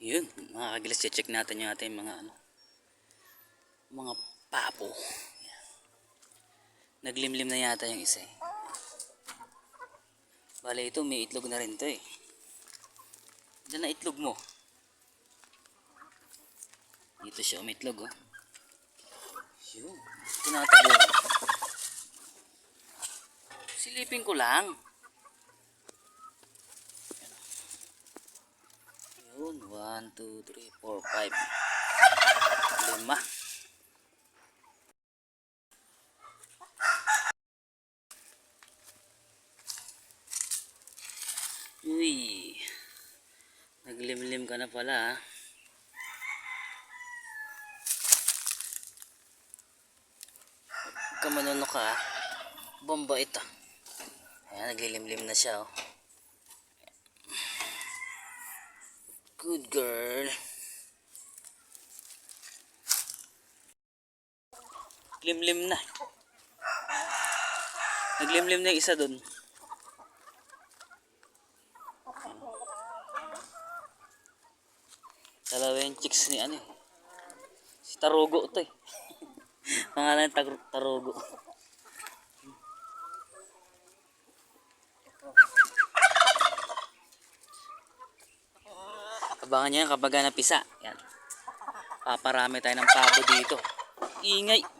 Yun, mga kagilas, check natin yung ating mga ano, mga papo. Naglimlim na yata yung isa eh. Bale, ito may itlog na rin to eh. Diyan na itlog mo. Dito siya umitlog oh. Yun, tinatago. Silipin ko lang. Yun, 1, 2, 3, 4, 5. Lima. Uy. Naglimlim ka na pala ah. Huwag ka manuno ka ah. Bomba ito. Ayan, naglilimlim na siya oh. Good girl. Limlim na. Naglimlim na yung isa doon. Dalawa yung chicks ni ano eh. Si Tarugo to eh. Pangalan Tar- Tarugo. Abangan nyo yan kapag napisa. Yan. Paparami tayo ng pabo dito. Ingay.